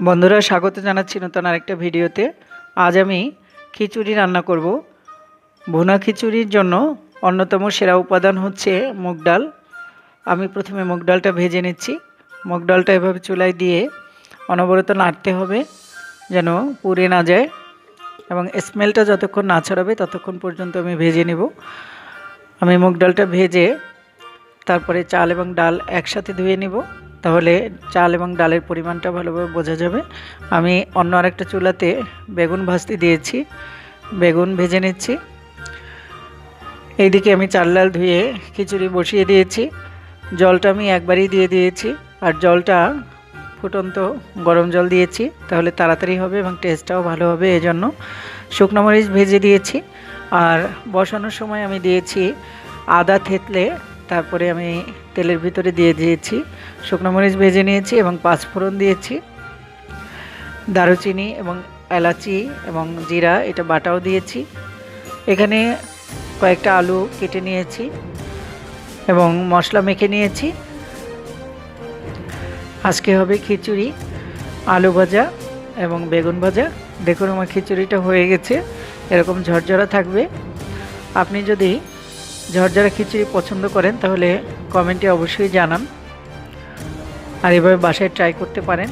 বন্ধুরা, স্বাগত জানাচ্ছি নতুন আরেকটা ভিডিওতে। আজ আমি খিচুড়ি রান্না করব। ভুনা খিচুড়ির জন্য অন্যতম সেরা উপাদান হচ্ছে মুগ ডাল। আমি প্রথমে মুগ ডালটা ভেজে নিচ্ছি। মুগ ডালটা এভাবে চুলায় দিয়ে অনবরত নাড়তে হবে যেন পুড়ে না যায় এবং স্মেলটা যতক্ষণ না ছড়াবে ততক্ষণ পর্যন্ত আমি ভেজে নেব। আমি মুগ ডালটা ভেজে তারপরে চাল এবং ডাল একসাথে ধুয়ে নিব। তাহলে চাল এবং ডালের পরিমাণটা ভালোভাবে বোঝা যাবে। আমি অন্য আরেকটা চুলাতে বেগুন ভাজতে দিয়েছি, বেগুন ভেজে নিচ্ছি। এইদিকে আমি চাল ডাল ধুয়ে খিচুড়ি বসিয়ে দিয়েছি। জলটা আমি একবারই দিয়ে দিয়েছি আর জলটা ফুটন্ত গরম জল দিয়েছি, তাহলে তাড়াতাড়ি হবে এবং টেস্টটাও ভালো হবে এই জন্য শুকনো মরিচ ভেজে দিয়েছি আর বসানোর সময় আমি দিয়েছি আদা থেতলে, তারপরে আমি তেলের ভিতরে দিয়ে দিয়েছি। শুকনো মরিচ ভেজে নিয়েছি এবং পাঁচ পাঁচফোড়ন দিয়েছি। দারুচিনি এবং এলাচি এবং জিরা, এটা বাটাও দিয়েছি। এখানে কয়েকটা আলু কেটে নিয়েছি এবং মশলা মেখে নিয়েছি। আজকে হবে খিচুড়ি, আলু ভাজা এবং বেগুন ভাজা। দেখুন আমার খিচুড়িটা হয়ে গেছে, এরকম ঝরঝরা থাকবে। আপনি যদি ঝরঝরা খিচুড়ি পছন্দ করেন তাহলে কমেন্টে অবশ্যই জানান। আর এভাবে বাসায় ট্রাই করতে পারেন।